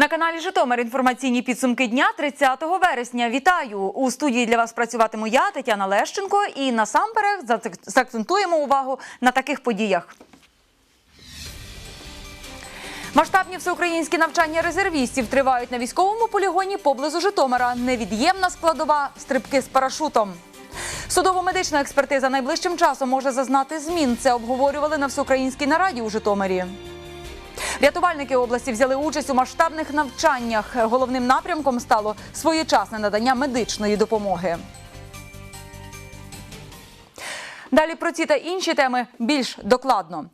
На каналі Житомир інформаційні підсумки дня 30 вересня. Вітаю! У студії для вас працюватиму я, Тетяна Лещенко, і насамперед заакцентуємо увагу на таких подіях. Масштабні всеукраїнські навчання резервістів тривають на військовому полігоні поблизу Житомира. Невід'ємна складова стрибки з парашутом. Судово-медична експертиза найближчим часом може зазнати змін. Це обговорювали на всеукраїнській нараді у Житомирі. Рятувальники області взяли участь у масштабних навчаннях. Головним напрямком стало своєчасне надання медичної допомоги. Далі про ці та інші теми більш докладно.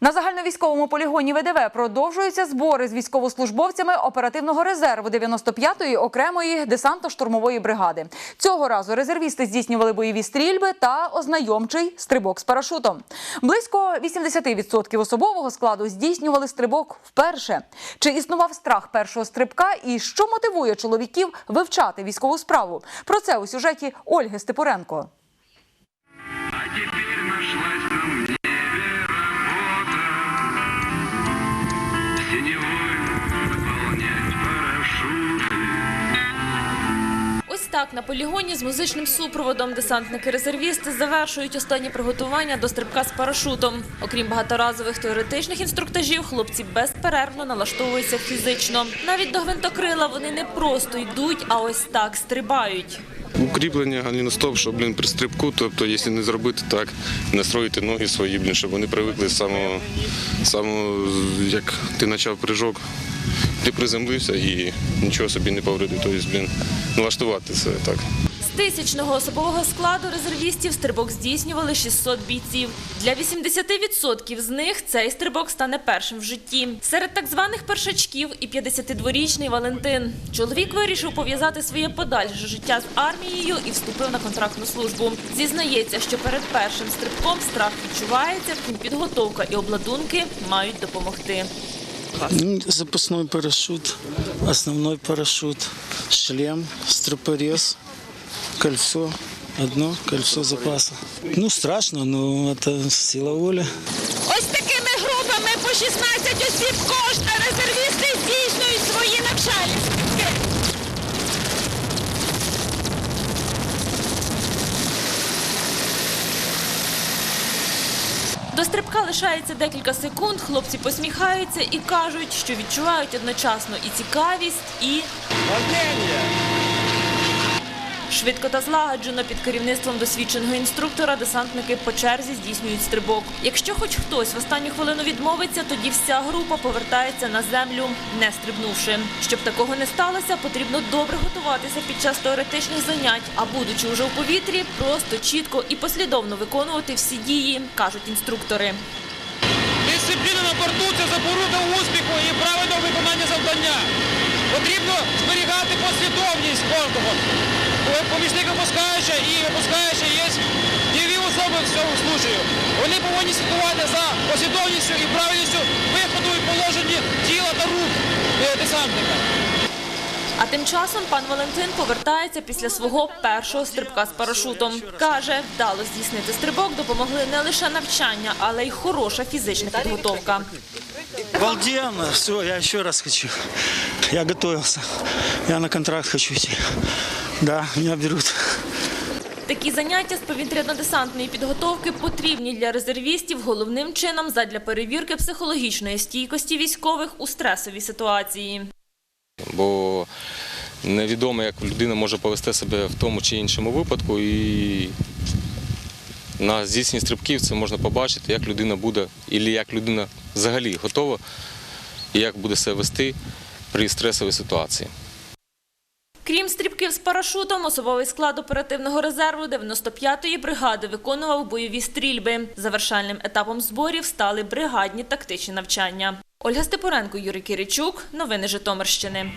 На загальновійськовому полігоні ВДВ продовжуються збори з військовослужбовцями оперативного резерву 95-ї окремої десантно-штурмової бригади. Цього разу резервісти здійснювали бойові стрільби та ознайомчий стрибок з парашутом. Близько 80% особового складу здійснювали стрибок вперше. Чи існував страх першого стрибка і що мотивує чоловіків вивчати військову справу? Про це у сюжеті Ольги Степуренко. А теперь нашлась так на полігоні з музичним супроводом десантники-резервісти завершують останні приготування до стрибка з парашутом. Окрім багаторазових теоретичних інструктажів, хлопці безперервно налаштовуються фізично. Навіть до гвинтокрила вони не просто йдуть, а ось так стрибають. Укріплення галіностоп, щоб блін, при стрибку, тобто, якщо не зробити так, настроїти ноги свої, блін, щоб вони привикли з самого, самого, як ти почав прыжок, ти приземлився і нічого собі не повредив. Тобто, блін, налаштувати це так. З тисячного особового складу резервістів стрибок здійснювали 600 бійців. Для 80% з них цей стрибок стане першим в житті. Серед так званих першачків і 52-річний Валентин. Чоловік вирішив пов'язати своє подальше життя з армією і вступив на контрактну службу. Зізнається, що перед першим стрибком страх відчувається, втім підготовка і обладунки мають допомогти. Запасной парашют, основной парашют, шлем, стропорез, кольцо. Одно кольцо запаса. Ну, страшно, але це сила волі. Ось такими групами по 16 осіб кожна резервісти здійснюють свої навчальні стрибки. До стрибка лишається декілька секунд. Хлопці посміхаються і кажуть, що відчувають одночасно і цікавість, і Швидко та злагоджено під керівництвом досвідченого інструктора десантники по черзі здійснюють стрибок. Якщо хоч хтось в останню хвилину відмовиться, тоді вся група повертається на землю, не стрибнувши. Щоб такого не сталося, потрібно добре готуватися під час теоретичних занять, а будучи вже у повітрі, просто чітко і послідовно виконувати всі дії, кажуть інструктори. Дисципліна на борту це запорука успіху і правильного виконання завдання. Потрібно зберігати послідовність кожного. Помічник випускаюча і випускаюча є дієві особи в цьому случаю. Вони повинні слідкувати за послідовністю і правильністю виходу і положенні тіла та рук е, десантника. А тим часом пан Валентин повертається після свого першого стрибка з парашутом. Каже, вдало здійснити стрибок допомогли не лише навчання, але й хороша фізична підготовка. Обалденно. Все, я еще раз хочу. Я готовился. Я на контракт хочу идти. Да, меня берут. Такі заняття з повітряно-десантної підготовки потрібні для резервістів головним чином задля перевірки психологічної стійкості військових у стресовій ситуації. Бо невідомо, як людина може повести себе в тому чи іншому випадку. І на здійсненні стрибків це можна побачити, як людина буде, і як людина взагалі готова, і як буде себе вести при стресовій ситуації. Крім стрибків з парашутом, особовий склад оперативного резерву 95-ї бригади виконував бойові стрільби. Завершальним етапом зборів стали бригадні тактичні навчання. Ольга Степоренко, Юрій Киричук. Новини Житомирщини.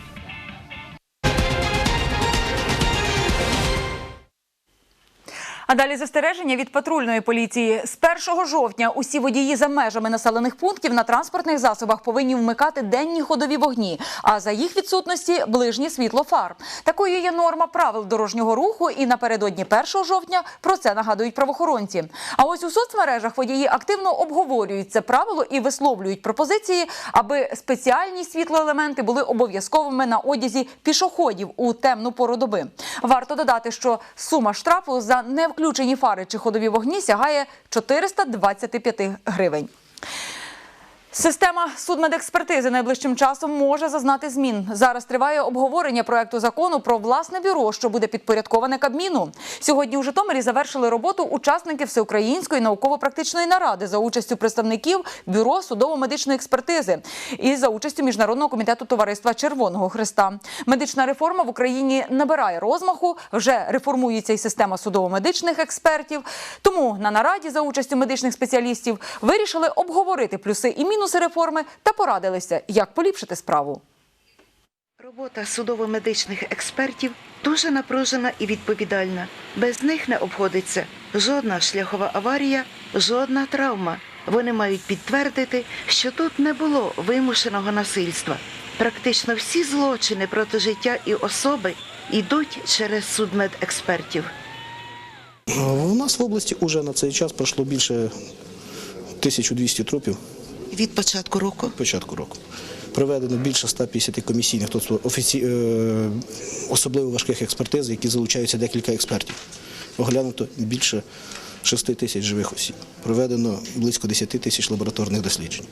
А далі застереження від патрульної поліції. З 1 жовтня усі водії за межами населених пунктів на транспортних засобах повинні вмикати денні ходові вогні, а за їх відсутності ближнє світло фар. Такою є норма правил дорожнього руху, і напередодні 1 жовтня про це нагадують правоохоронці. А ось у соцмережах водії активно обговорюють це правило і висловлюють пропозиції, аби спеціальні світлоелементи були обов'язковими на одязі пішоходів у темну пору доби. Варто додати, що сума штрафу за невключені фари чи ходові вогні сягає 425 гривень. Система судмедекспертизи найближчим часом може зазнати змін. Зараз триває обговорення проекту закону про власне бюро, що буде підпорядковане Кабміну. Сьогодні у Житомирі завершили роботу учасники всеукраїнської науково-практичної наради за участю представників бюро судово-медичної експертизи і за участю міжнародного комітету товариства Червоного Христа. Медична реформа в Україні набирає розмаху. Вже реформується і система судово-медичних експертів. Тому на нараді за участю медичних спеціалістів вирішили обговорити плюси і мінуси реформи та порадилися, як поліпшити справу. Робота судово-медичних експертів дуже напружена і відповідальна. Без них не обходиться жодна шляхова аварія, жодна травма. Вони мають підтвердити, що тут не було вимушеного насильства. Практично всі злочини проти життя і особи йдуть через судмедекспертів. У нас в області вже на цей час пройшло більше 1200 трупів Від початку року від початку року. Проведено більше 150 комісійних, тобто офіці... е, особливо важких експертиз, які залучаються декілька експертів. Оглянуто більше 6 тисяч живих осіб. Проведено близько 10 тисяч лабораторних досліджень.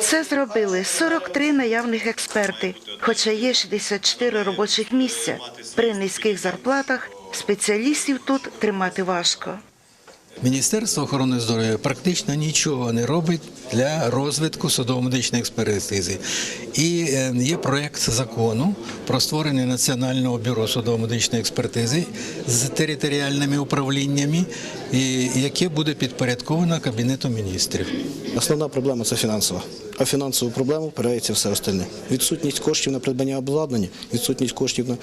це зробили 43 наявних експерти, хоча є 64 робочих місця. При низьких зарплатах спеціалістів тут тримати важко. Міністерство охорони здоров'я практично нічого не робить для розвитку судово-медичної експертизи. І е, є проєкт закону про створення Національного бюро судово-медичної експертизи з територіальними управліннями, і яке буде підпорядковано Кабінетом міністрів. Основна проблема це фінансова. А фінансову проблему впирається все остальне. Відсутність коштів на придбання обладнання, відсутність коштів на е,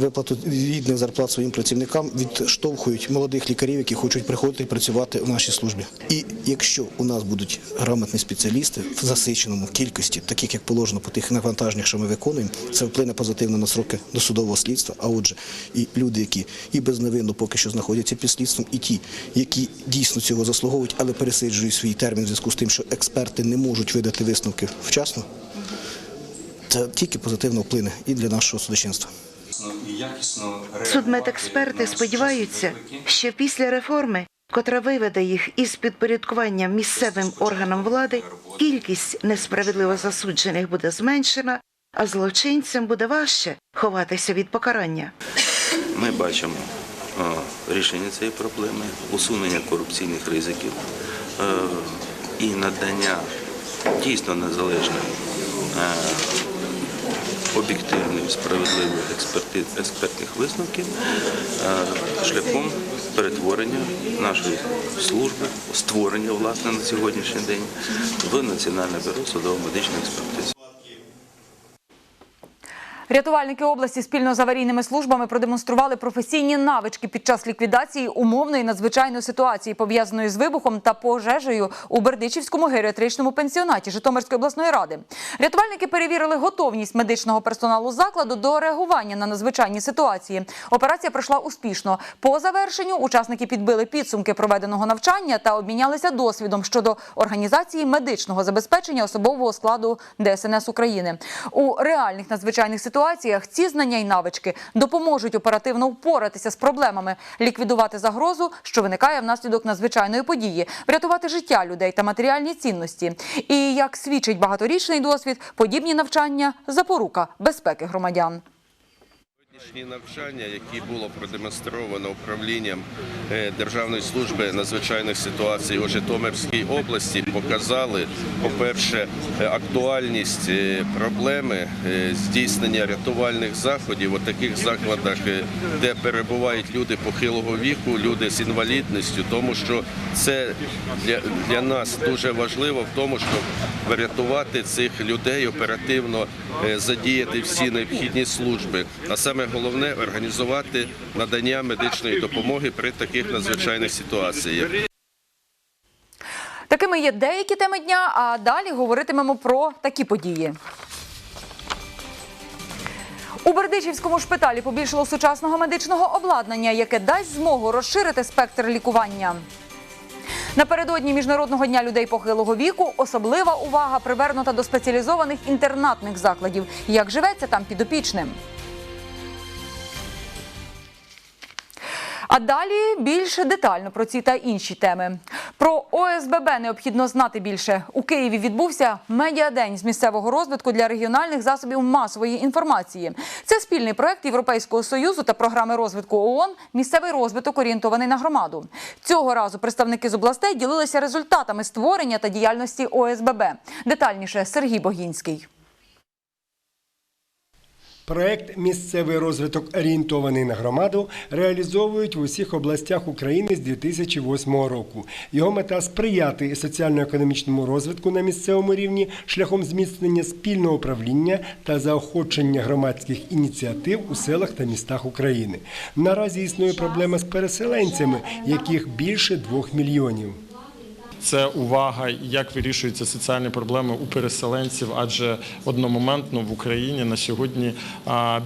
виплату гідних зарплат своїм працівникам відштовхують молодих лікарів, які хочуть приходити і працювати в нашій службі. І якщо у нас будуть грамотні спеціалісти в засиченому кількості, таких як положено по тих навантаженнях, що ми виконуємо, це вплине позитивно на сроки досудового слідства. А отже, і люди, які і безневинно поки що знаходяться під слідством, і ті, які дійсно цього заслуговують, але пересиджують свій термін в зв'язку з тим, що експерти не можуть видати висновки вчасно. Це тільки позитивно вплине і для нашого судочинства. Судмедексперти сподіваються, що після реформи, котра виведе їх із підпорядкування місцевим органам влади, кількість несправедливо засуджених буде зменшена, а злочинцям буде важче ховатися від покарання. Ми бачимо рішення цієї проблеми, усунення корупційних ризиків е, і надання дійсно незалежних, е, об'єктивних, справедливих експертних висновків е, шляхом перетворення нашої служби, створення власне на сьогоднішній день в Національне бюро судово-медичної експертизи. Рятувальники області спільно з аварійними службами продемонстрували професійні навички під час ліквідації умовної надзвичайної ситуації, пов'язаної з вибухом та пожежею у Бердичівському геріатричному пенсіонаті Житомирської обласної ради. Рятувальники перевірили готовність медичного персоналу закладу до реагування на надзвичайні ситуації. Операція пройшла успішно. По завершенню учасники підбили підсумки проведеного навчання та обмінялися досвідом щодо організації медичного забезпечення особового складу ДСНС України. У реальних надзвичайних ситуаціях ці знання й навички допоможуть оперативно впоратися з проблемами, ліквідувати загрозу, що виникає внаслідок надзвичайної події, врятувати життя людей та матеріальні цінності. І як свідчить багаторічний досвід, подібні навчання запорука безпеки громадян. Сьогоднішні навчання, які було продемонстровано управлінням е, Державної служби надзвичайних ситуацій у Житомирській області, показали, по-перше, е, актуальність е, проблеми здійснення рятувальних заходів у таких закладах, де перебувають люди похилого віку, люди з інвалідністю, тому що це для, для нас дуже важливо в тому, щоб врятувати цих людей оперативно е, задіяти всі необхідні служби. А саме головне організувати надання медичної допомоги при таких надзвичайних ситуаціях. Такими є деякі теми дня. А далі говоритимемо про такі події. У Бердичівському шпиталі побільшало сучасного медичного обладнання, яке дасть змогу розширити спектр лікування. Напередодні міжнародного дня людей похилого віку особлива увага привернута до спеціалізованих інтернатних закладів. Як живеться там підопічним? А далі більш детально про ці та інші теми. Про ОСББ необхідно знати більше. У Києві відбувся медіадень з місцевого розвитку для регіональних засобів масової інформації. Це спільний проект Європейського союзу та програми розвитку ООН Місцевий розвиток орієнтований на громаду. Цього разу представники з областей ділилися результатами створення та діяльності ОСББ. Детальніше Сергій Богінський. Проект Місцевий розвиток орієнтований на громаду реалізовують в усіх областях України з 2008 року. Його мета сприяти соціально-економічному розвитку на місцевому рівні шляхом зміцнення спільного управління та заохочення громадських ініціатив у селах та містах України. Наразі існує проблема з переселенцями, яких більше двох мільйонів. Це увага, як вирішуються соціальні проблеми у переселенців, адже одномоментно в Україні на сьогодні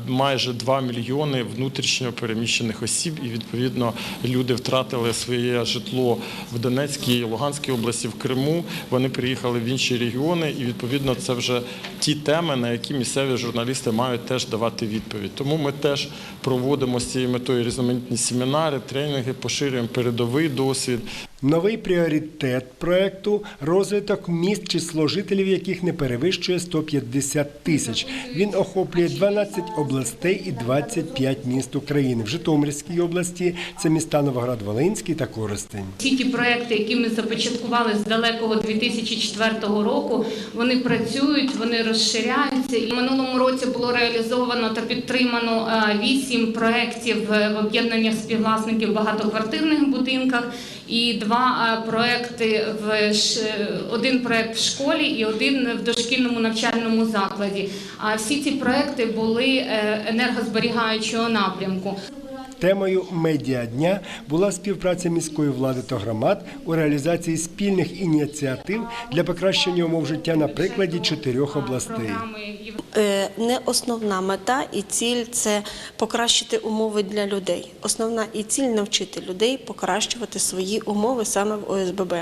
майже 2 мільйони внутрішньо переміщених осіб, і відповідно люди втратили своє житло в Донецькій, Луганській області, в Криму. Вони приїхали в інші регіони, і відповідно це вже ті теми, на які місцеві журналісти мають теж давати відповідь. Тому ми теж проводимо з цією метою різноманітні семінари, тренінги, поширюємо передовий досвід. Новий пріоритет проекту розвиток міст, число жителів яких не перевищує 150 тисяч. Він охоплює 12 областей і 25 міст України. В Житомирській області це міста Новоград-Волинський та Коростень. Всі ті проекти, які ми започаткували з далекого 2004 року, вони працюють, вони розширяються. І в минулому році було реалізовано та підтримано е, вісім проєктів е, в об'єднаннях співвласників багатоквартирних будинках. І два е, проекти в один проект в школі і один в дошкільному навчальному закладі. А всі ці проекти були е, енергозберігаючого напрямку. Темою медіадня була співпраця міської влади та громад у реалізації спільних ініціатив для покращення умов життя на прикладі чотирьох областей. Е, Не основна мета і ціль це покращити умови для людей. Основна і ціль навчити людей покращувати свої умови саме в ОСББ.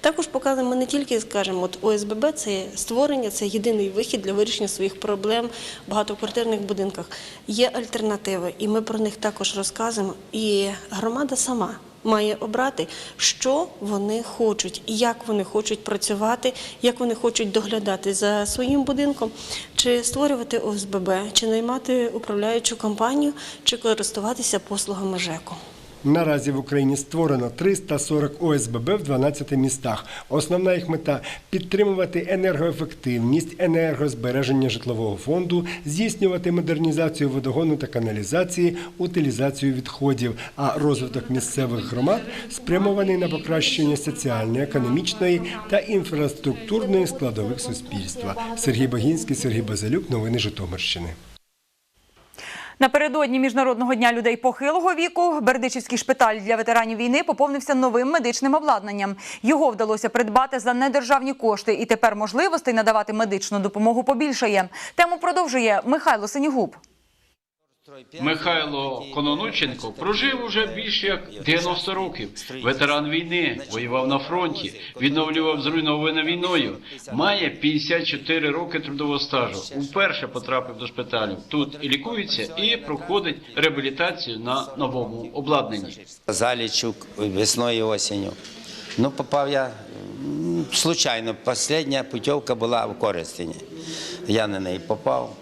Також показуємо ми не тільки скажемо, от ОСББ це створення, це єдиний вихід для вирішення своїх проблем в багатоквартирних будинках. Є альтернативи, і ми про них також розказуємо. І громада сама має обрати, що вони хочуть, як вони хочуть працювати, як вони хочуть доглядати за своїм будинком, чи створювати ОСББ, чи наймати управляючу компанію, чи користуватися послугами ЖЕКу. Наразі в Україні створено 340 ОСББ в 12 містах. Основна їх мета підтримувати енергоефективність, енергозбереження житлового фонду, здійснювати модернізацію водогону та каналізації, утилізацію відходів. А розвиток місцевих громад спрямований на покращення соціальної, економічної та інфраструктурної складових суспільства. Сергій Богінський, Сергій Базилюк. Новини Житомирщини. Напередодні міжнародного дня людей похилого віку Бердичівський шпиталь для ветеранів війни поповнився новим медичним обладнанням. Його вдалося придбати за недержавні кошти, і тепер можливостей надавати медичну допомогу побільшає. Тему продовжує Михайло Синігуб. Михайло Кононученко прожив уже більше як 90 років. Ветеран війни, воював на фронті, відновлював зруйноване війною. Має 54 роки трудового стажу. Уперше потрапив до шпиталю. Тут і лікується, і проходить реабілітацію на новому обладнанні. Залічук весною і осінню. Ну, попав я случайно. Остання путівка була в Коростені. Я на неї попав.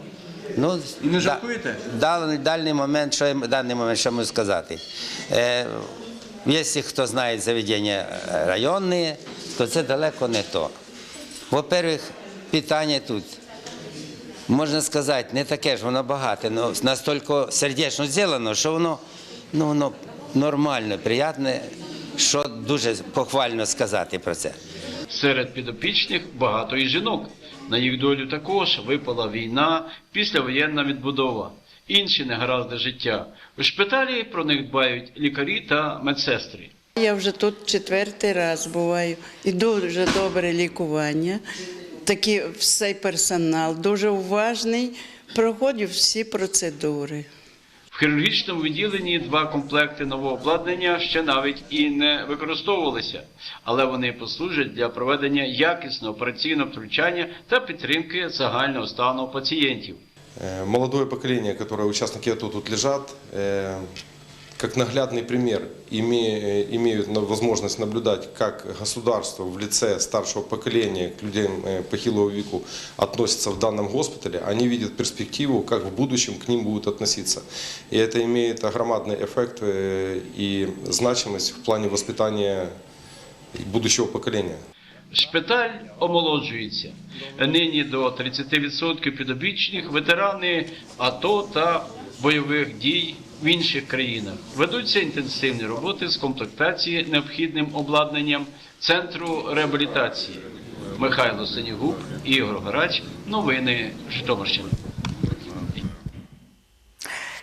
Ну, І не да- жалкуєте? Дальний, дальний момент, що даний момент, що можу сказати. Е, якщо хто знає заведення е, районне, то це далеко не то. Во-первых, питання тут, можна сказати, не таке ж воно багате, але настільки сердечно зроблено, що воно, ну, воно нормально, приємне, що дуже похвально сказати про це. Серед підопічних багато і жінок. На їх долю також випала війна, післявоєнна відбудова. інші негаразди життя. У шпиталі про них дбають лікарі та медсестри. Я вже тут четвертий раз буваю. І дуже добре лікування. Такий все персонал, дуже уважний, проходив всі процедури. Хірургічному відділенні два комплекти нового обладнання ще навіть і не використовувалися, але вони послужать для проведення якісного операційного втручання та підтримки загального стану пацієнтів. Э, Молодое поколение, которое участники тут лежат, э, как наглядный пример име- э, имеют на- возможность наблюдать, как государство в лице старшего поколения к людям э, похилого веку относится в данном госпитале, они видят перспективу, как в будущем к ним будут относиться. И это имеет огромный эффект э, и значимость в плане воспитания будущего поколения. Шпиталь омолоджується. Нині до 30% підопічних ветерани АТО та бойових дій в інших країнах. Ведуться інтенсивні роботи з комплектації необхідним обладнанням центру реабілітації. Михайло Синігуб, Ігор Горач. Новини Житомирщини.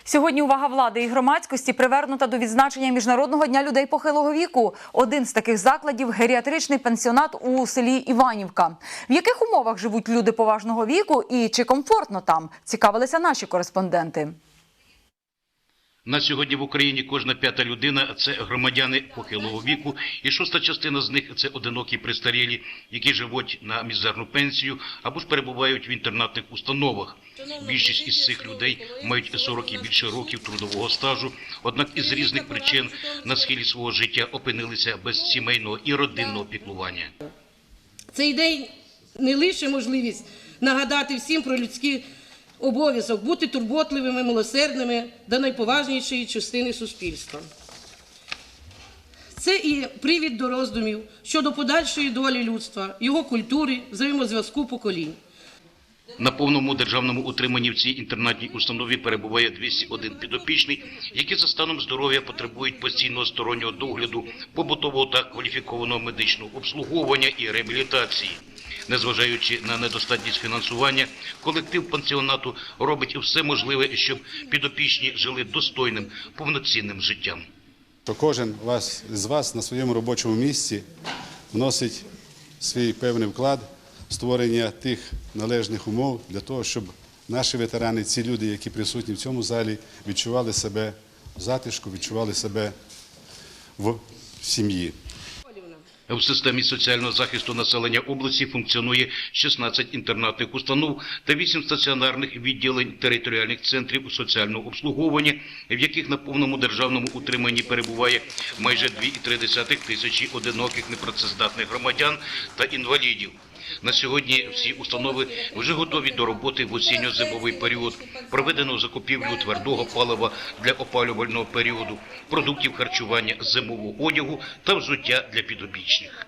Сьогодні увага влади і громадськості привернута до відзначення міжнародного дня людей похилого віку. Один з таких закладів геріатричний пенсіонат у селі Іванівка. В яких умовах живуть люди поважного віку і чи комфортно там? Цікавилися наші кореспонденти. На сьогодні в Україні кожна п'ята людина це громадяни похилого віку, і шоста частина з них це одинокі престарілі, які живуть на мізерну пенсію або ж перебувають в інтернатних установах. Більшість із цих людей мають 40 і більше років трудового стажу, однак із різних причин на схилі свого життя опинилися без сімейного і родинного піклування. Цей день не лише можливість нагадати всім про людський обов'язок бути турботливими, милосердними до найповажнішої частини суспільства. Це і привід до роздумів щодо подальшої долі людства, його культури, взаємозв'язку поколінь. На повному державному утриманні в цій інтернатній установі перебуває 201 підопічний, які за станом здоров'я потребують постійного стороннього догляду, побутового та кваліфікованого медичного обслуговування і реабілітації. Незважаючи на недостатність фінансування, колектив пансіонату робить все можливе, щоб підопічні жили достойним, повноцінним життям. що кожен з вас на своєму робочому місці вносить свій певний вклад створення тих належних умов для того, щоб наші ветерани, ці люди, які присутні в цьому залі, відчували себе в затишку, відчували себе в сім'ї. В системі соціального захисту населення області функціонує 16 інтернатних установ та 8 стаціонарних відділень територіальних центрів соціального обслуговування, в яких на повному державному утриманні перебуває майже 2,3 тисячі одиноких непрацездатних громадян та інвалідів. На сьогодні всі установи вже готові до роботи в осінньо-зимовий період. Проведено закупівлю твердого палива для опалювального періоду, продуктів харчування, зимового одягу та взуття для підопічних.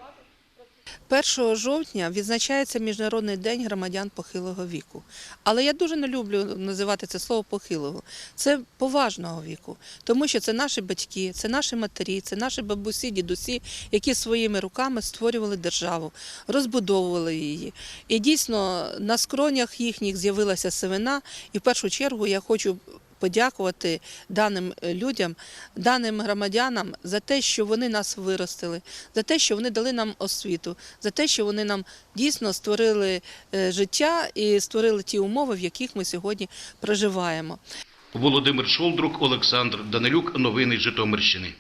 1 жовтня відзначається Міжнародний день громадян похилого віку. Але я дуже не люблю називати це слово похилого. Це поважного віку, тому що це наші батьки, це наші матері, це наші бабусі, дідусі, які своїми руками створювали державу, розбудовували її. І дійсно на скронях їхніх з'явилася сивина. І в першу чергу я хочу подякувати даним людям, даним громадянам за те, що вони нас виростили, за те, що вони дали нам освіту, за те, що вони нам дійсно створили е, життя і створили ті умови, в яких ми сьогодні проживаємо. Володимир Шолдрук, Олександр Данилюк. Новини Житомирщини.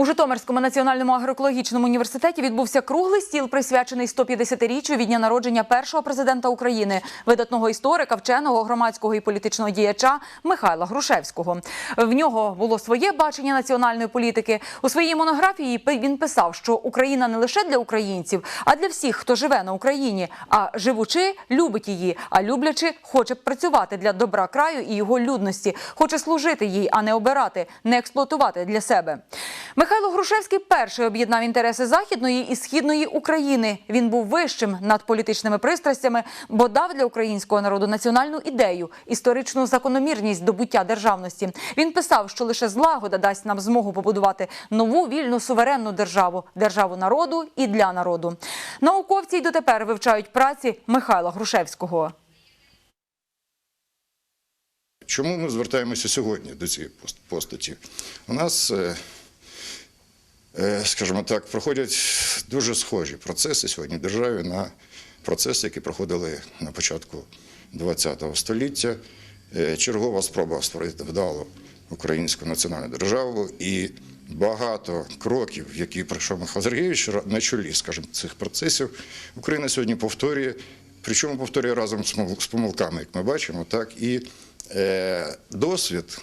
У Житомирському національному агроекологічному університеті відбувся круглий стіл, присвячений 150-річчю від дня народження першого президента України, видатного історика, вченого, громадського і політичного діяча Михайла Грушевського. В нього було своє бачення національної політики. У своїй монографії він писав, що Україна не лише для українців, а для всіх, хто живе на Україні. А живучи, любить її, а люблячи, хоче працювати для добра краю і його людності, хоче служити їй, а не обирати, не експлуатувати для себе. Михайло Грушевський перший об'єднав інтереси західної і східної України. Він був вищим над політичними пристрастями, бо дав для українського народу національну ідею, історичну закономірність добуття державності. Він писав, що лише злагода дасть нам змогу побудувати нову вільну суверенну державу, державу народу і для народу. Науковці й дотепер вивчають праці Михайла Грушевського. Чому ми звертаємося сьогодні до цієї пост- постаті? У нас, е, скажімо так, проходять дуже схожі процеси сьогодні в державі на процеси, які проходили на початку ХХ століття. Е, Чергова спроба створити вдалу українську національну державу і багато кроків, які пройшов Михайло Сергійович на чолі, скажімо, цих процесів, Україна сьогодні повторює. Причому повторює разом з помилками, як ми бачимо, так і е, досвід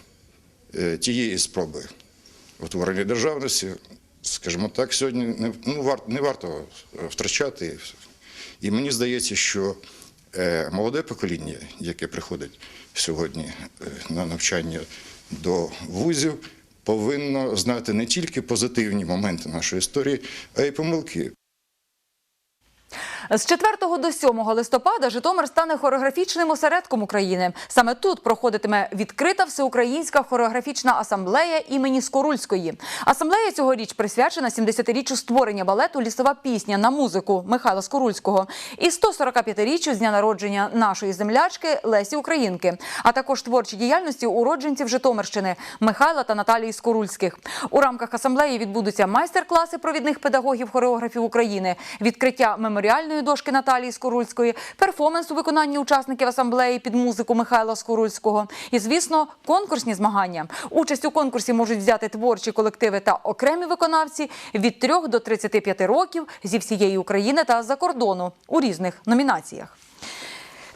е, тієї спроби утворення державності, скажімо так, сьогодні ну, не варто втрачати. І мені здається, що е, молоде покоління, яке приходить сьогодні е, на навчання до вузів, повинно знати не тільки позитивні моменти нашої історії, а й помилки. З 4 до 7 листопада Житомир стане хореографічним осередком України. Саме тут проходитиме відкрита всеукраїнська хореографічна асамблея імені Скорульської. Асамблея цьогоріч присвячена 70-річчю створення балету Лісова пісня на музику Михайла Скорульського і 145-річчю з дня народження нашої землячки Лесі Українки, а також творчій діяльності уродженців Житомирщини Михайла та Наталії Скорульських. У рамках асамблеї відбудуться майстер-класи провідних педагогів хореографів України, відкриття меморіальної дошки Наталії Скорульської, перформанс у виконанні учасників асамблеї під музику Михайла Скорульського і, звісно, конкурсні змагання. Участь у конкурсі можуть взяти творчі колективи та окремі виконавці від 3 до 35 років зі всієї України та з-за кордону у різних номінаціях.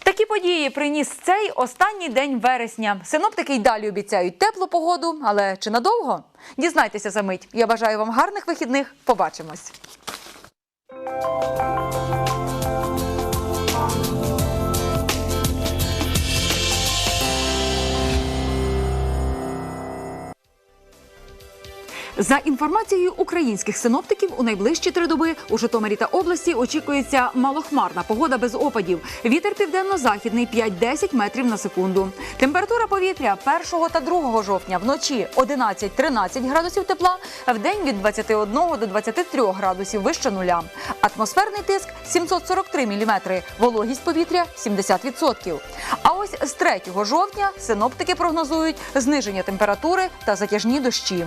Такі події приніс цей останній день вересня. Синоптики й далі обіцяють теплу погоду, але чи надовго? Дізнайтеся за мить. Я бажаю вам гарних вихідних. Побачимось. За інформацією українських синоптиків, у найближчі три доби у Житомирі та області очікується малохмарна погода без опадів. Вітер південно-західний 5-10 метрів на секунду. Температура повітря 1 та 2 жовтня вночі 11-13 градусів тепла, в день від 21 до 23 градусів вище нуля. Атмосферний тиск 743 міліметри, вологість повітря 70%. А ось з 3 жовтня синоптики прогнозують зниження температури та затяжні дощі.